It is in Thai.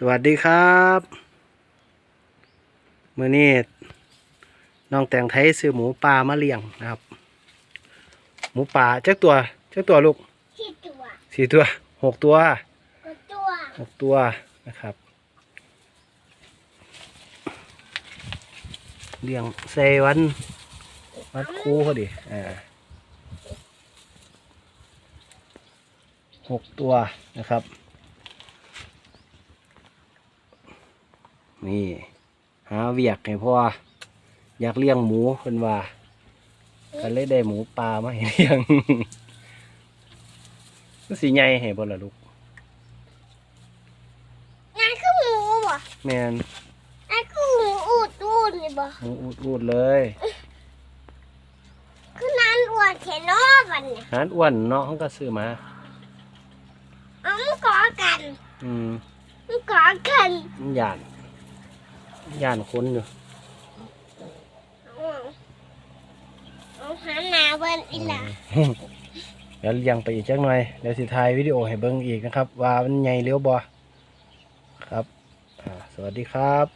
สวัสดีครับมื่อนี้น้องแต่งไทยซื้อหมูป่ามาเลี้ยงนะครับ หมูป่าจักตัวจักตัวลูกที่ตัวสี่ตัวหกตัวก็ตัวหกตัวนะครับเลี้ยงใส่วันวัดครูพอดีอ่าหกตัวนะครับ นี่ หาเวียกให้พ่ออยากเลี้ยงหมูเพิ่นว่าก็เลยได้หมูป่ามาให้เลี้ยงมันสีใหญ่ให้บ่ล่ะลูกนายคือหมูบ่แมนนายคือหมูอูดอูดนี่บ่หมูอูดอูดเลยคือนั้นอ้วนแค่นอบันเนี่ยหานอ้วนเนาะเขาก็ซื้อมาเอามันกอกัน อืมมันกอกันมันย่าน ย่านคนอยู่เอาเอาหาหนาเบิ้นอีหล่ะเดี๋ยวเลี้ยงไปอีกจักหน่อยเดี๋ยวสิถ่ายวิดีโอให้เบิ่งอีกนะครับ ว่ามันใหญ่เลี้ยวบ่ครับอ่าสวัสดีครับ